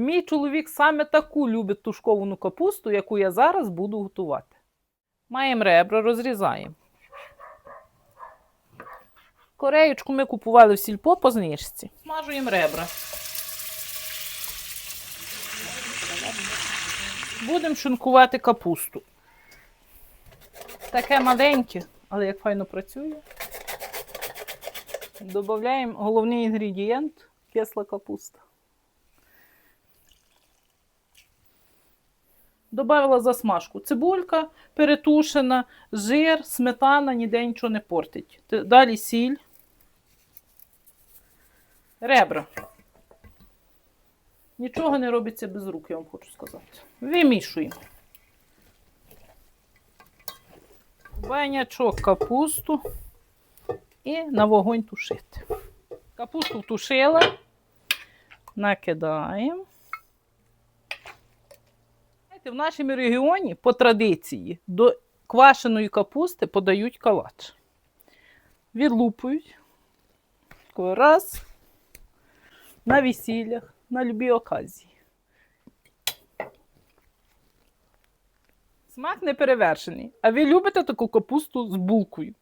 Мій чоловік саме таку любить тушковану капусту, яку я зараз буду готувати. Маємо ребра, розрізаємо. Кореєчку ми купували в сільпо по знижці. Смажуємо ребра. Будемо шинкувати капусту. Таке маленьке, але як файно працює. Додаємо головний інгредієнт кисла капуста. Добавила засмажку. Цибулька перетушена, жир, сметана, ніде нічого не портить. Далі сіль. Ребра. Нічого не робиться без рук, я вам хочу сказати. Вимішуємо. Банячок капусту і на вогонь тушити. Капусту втушила, накидаємо. Знаєте, в нашому регіоні по традиції до квашеної капусти подають калач. Відлупують. Раз. На весіллях, на любі оказії. Смак не перевершений. А ви любите таку капусту з булкою?